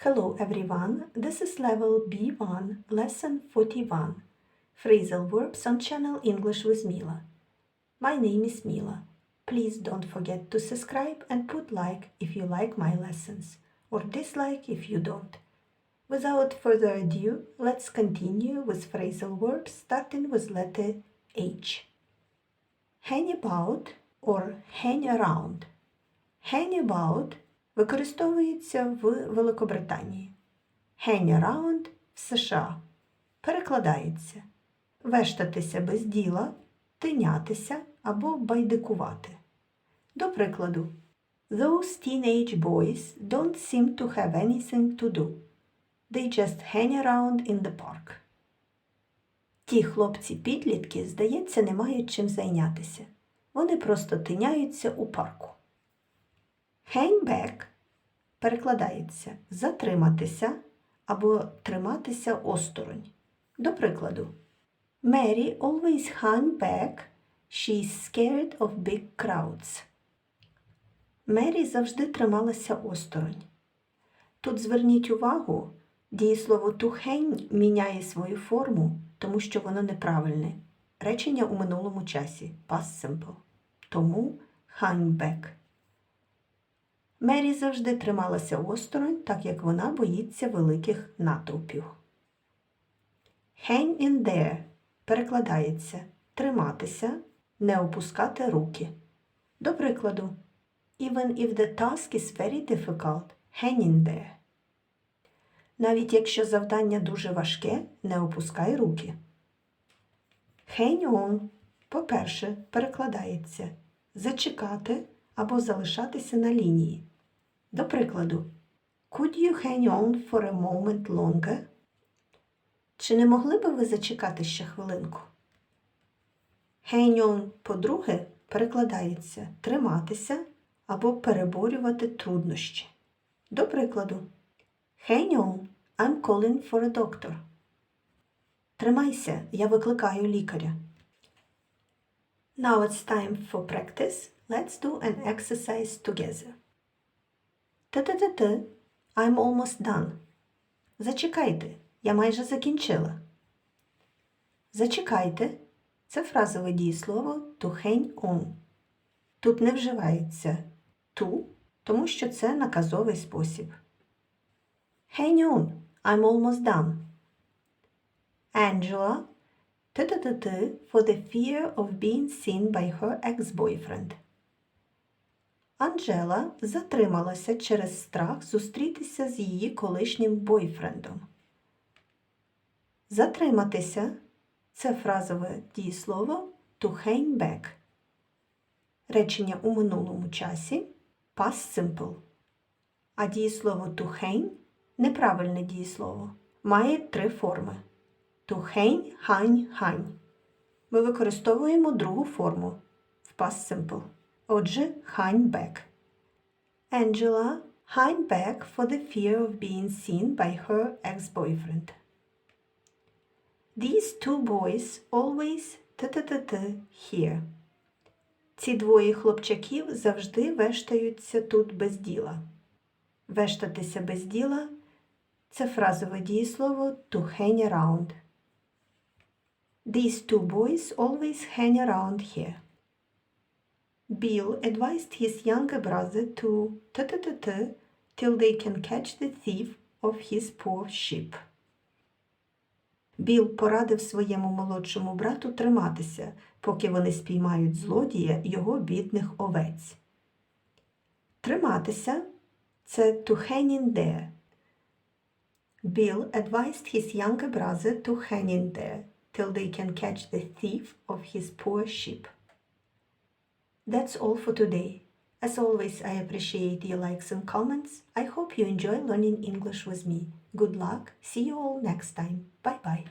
Hello everyone, this is level B1, lesson 41. Phrasal verbs on channel English with Mila. My name is Mila. Please don't forget to subscribe and put like if you like my lessons, or dislike if you don't. Without further ado, let's continue with phrasal verbs starting with letter H. Hang about or hang around. Hang about використовується в Великобританії. Hang around в США. Перекладається вештатися без діла, тинятися або байдикувати. До прикладу, Those teenage boys don't seem to have anything to do. They just hang around in the park. Ті хлопці-підлітки, здається, не мають чим зайнятися. Вони просто тиняються у парку. Hang back перекладається затриматися або триматися осторонь. До прикладу, Mary always hung back. She's scared of big crowds. Мері завжди трималася осторонь. Тут зверніть увагу, дієслово hang міняє свою форму, тому що воно неправильне. Речення у минулому часі past simple. Тому hang back. Мері завжди трималася осторонь, так як вона боїться великих натовпів. Hang in there перекладається триматися, не опускати руки. До прикладу, Even if the task is very difficult, hang in there. Навіть якщо завдання дуже важке, не опускай руки. Hang on, по-перше, перекладається зачекати або залишатися на лінії. До прикладу, Could you hang on for a moment longer? Чи не могли би ви зачекати ще хвилинку? Hang on, по-друге, перекладається триматися або переборювати труднощі. До прикладу, Hang on, I'm calling for a doctor. Тримайся, я викликаю лікаря. Now it's time for practice. Let's do an exercise together. Та-та-та-та, I'm almost done. Зачекайте, я майже закінчила. Зачекайте це фразове дієслово to hang on. Тут не вживається to, тому що це наказовий спосіб. Hang on, I'm almost done. Angela Т-т-т-т for the fear of being seen by her ex-boyfriend. Анджела затрималася через страх зустрітися з її колишнім бойфрендом. Затриматися це фразове дієслово to hang back. Речення у минулому часі past simple. А дієслово to hang неправильне дієслово. Має три форми. To hang, hang, hang. Ми використовуємо другу форму в past simple. Отже, hang. Angela hung back for the fear of being seen by her ex-boyfriend. These two boys always т-т-т-т here. Ці двоє хлопчаків завжди вештаються тут без діла. Вештатися без діла це фразове дієслово to hang around. These two boys always hang around here. Bill advised his younger brother to т-т-т-т till they can catch the thief of his poor sheep. Біл порадив своєму молодшому брату триматися, поки вони спіймають злодія його бідних овець. Триматися це to hang in there. Bill advised his younger brother to hang in there till they can catch the thief of his poor sheep. That's all for today. As always, I appreciate your likes and comments. I hope you enjoy learning English with me. Good luck. See you all next time. Bye bye.